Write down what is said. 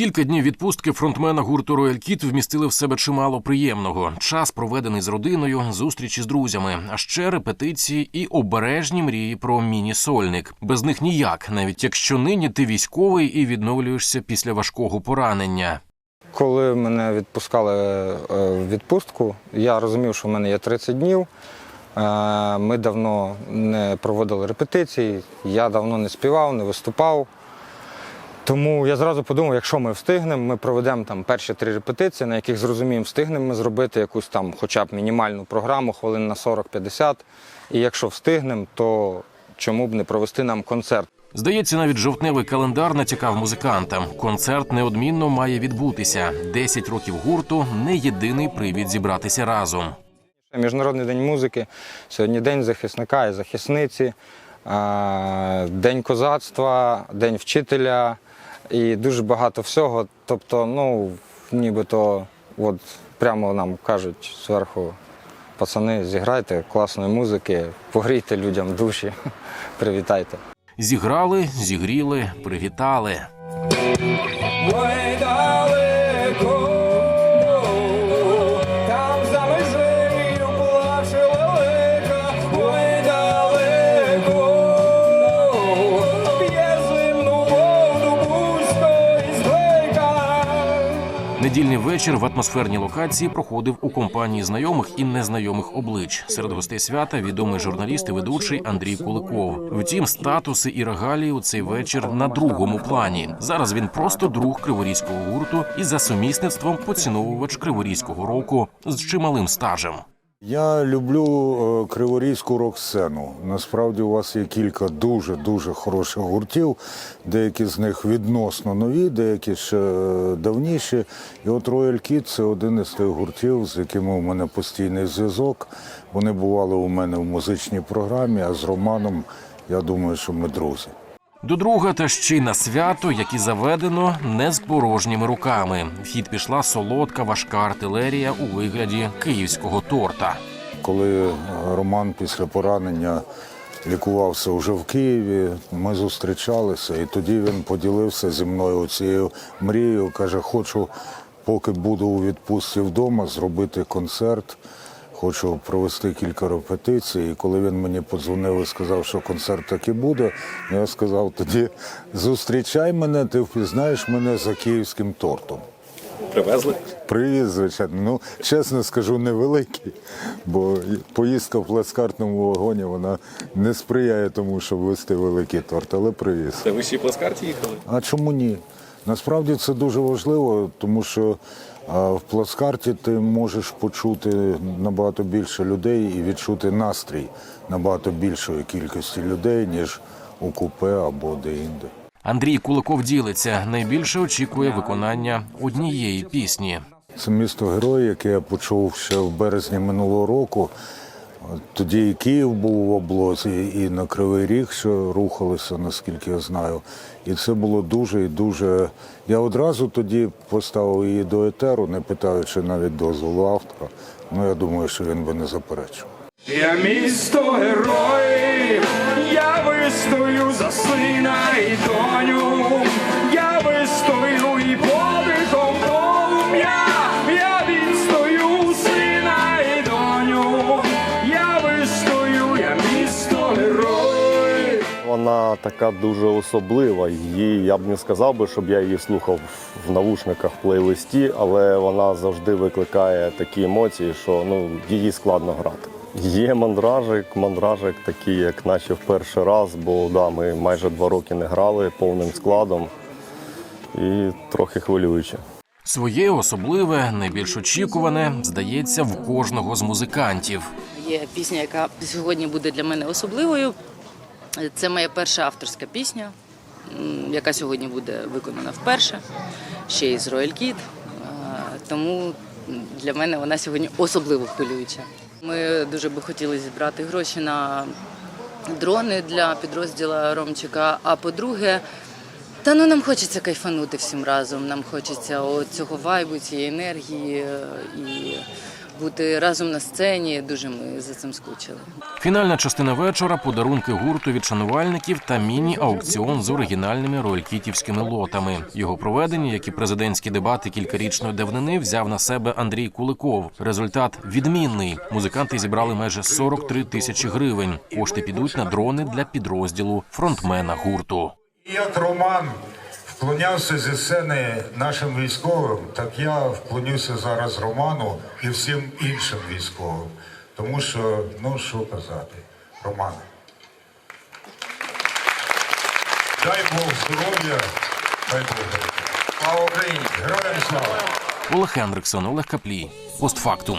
Кілька днів відпустки фронтмена гурту Royal Kid вмістили в себе чимало приємного. Час проведений з родиною, зустрічі з друзями, а ще репетиції і обережні мрії про міні-сольник. Без них ніяк, навіть якщо нині ти військовий і відновлюєшся після важкого поранення. Коли мене відпускали е, в відпустку, я розумів, що в мене є 30 днів. Е, Ми давно не проводили репетицій, я давно не співав, не виступав. Тому я зразу подумав, якщо ми встигнемо, ми проведемо там перші три репетиції, на яких зрозуміємо, встигнемо ми зробити якусь там хоча б мінімальну програму, хвилин на 40-50. І якщо встигнемо, то чому б не провести нам концерт? Здається, навіть жовтневий календар натякав музикантам. Концерт неодмінно має відбутися. 10 років гурту не єдиний привід зібратися разом. Міжнародний день музики. Сьогодні день захисника і захисниці, день козацтва, день вчителя і дуже багато всього. Тобто, ну, нібито, от прямо нам кажуть зверху, пацани, зіграйте класної музики, погрійте людям душі, привітайте. Зіграли, зігріли, привітали. Ой, далеко, Недільний вечір в атмосферній локації проходив у компанії знайомих і незнайомих облич. Серед гостей свята відомий журналіст і ведучий Андрій Куликов. Втім, статуси і регалії у цей вечір на другому плані. Зараз він просто друг криворізького гурту і за сумісництвом поціновувач криворізького року з чималим стажем. Я люблю е, криворізьку рок-сцену. Насправді у вас є кілька дуже дуже хороших гуртів. Деякі з них відносно нові, деякі ще е, давніші. І от Royal Kid – це один із тих гуртів, з якими у мене постійний зв'язок. Вони бували у мене в музичній програмі, а з Романом я думаю, що ми друзі. До друга та ще й на свято, як і заведено, не з порожніми руками. В хід пішла солодка важка артилерія у вигляді київського торта. Коли Роман після поранення лікувався вже в Києві, ми зустрічалися, і тоді він поділився зі мною цією мрією. Каже, хочу, поки буду у відпустці вдома, зробити концерт. Хочу провести кілька репетицій. І коли він мені подзвонив і сказав, що концерт таки буде, я сказав тоді: зустрічай мене, ти впізнаєш мене за київським тортом. Привезли? Привіз, звичайно. Ну, чесно скажу, невеликий, бо поїздка в плацкартному вагоні вона не сприяє тому, щоб вести великий торт, але привіз. Це ви ще й плацкарті їхали? А чому ні? Насправді це дуже важливо, тому що в плацкарті ти можеш почути набагато більше людей і відчути настрій набагато більшої кількості людей, ніж у купе або де-інде. Андрій Куликов ділиться найбільше очікує виконання однієї пісні. Це місто герой, яке я почув ще в березні минулого року. Тоді і Київ був в облозі, і на Кривий Ріг що рухалися, наскільки я знаю. І це було дуже і дуже. Я одразу тоді поставив її до етеру, не питаючи навіть дозволу автора. Ну я думаю, що він би не заперечив. Я місто герой, я вистою за сина і доню, я вистою і подихом Вона така дуже особлива. Її я б не сказав би, щоб я її слухав в навушниках в плейлисті, але вона завжди викликає такі емоції, що ну її складно грати. Є мандражик, мандражик такий, як наче в перший раз, бо да, ми майже два роки не грали повним складом і трохи хвилююче. Своє особливе, найбільш очікуване, здається, в кожного з музикантів. Є пісня, яка сьогодні буде для мене особливою. Це моя перша авторська пісня, яка сьогодні буде виконана вперше, ще Kid. Е, Тому для мене вона сьогодні особливо хвилююча. Ми дуже би хотіли зібрати гроші на дрони для підрозділу Ромчика. А по-друге, та ну нам хочеться кайфанути всім разом. Нам хочеться цього вайбу, цієї енергії е, і бути разом на сцені. Дуже ми за цим скучили. Фінальна частина вечора подарунки гурту від шанувальників та міні-аукціон з оригінальними роялькітівськими лотами. Його проведення, як і президентські дебати кількарічної давнини, взяв на себе Андрій Куликов. Результат відмінний. Музиканти зібрали майже 43 тисячі гривень. Кошти підуть на дрони для підрозділу фронтмена гурту. Як Роман вклонявся зі сцени нашим військовим, так я вклонюся зараз Роману і всім іншим військовим. Тому що, ну що казати, Роман. Дай Бог здоров'я, дай Бог. Слава Україні! Героям слава! Олег Хендриксон, Олег Каплій. Постфактум.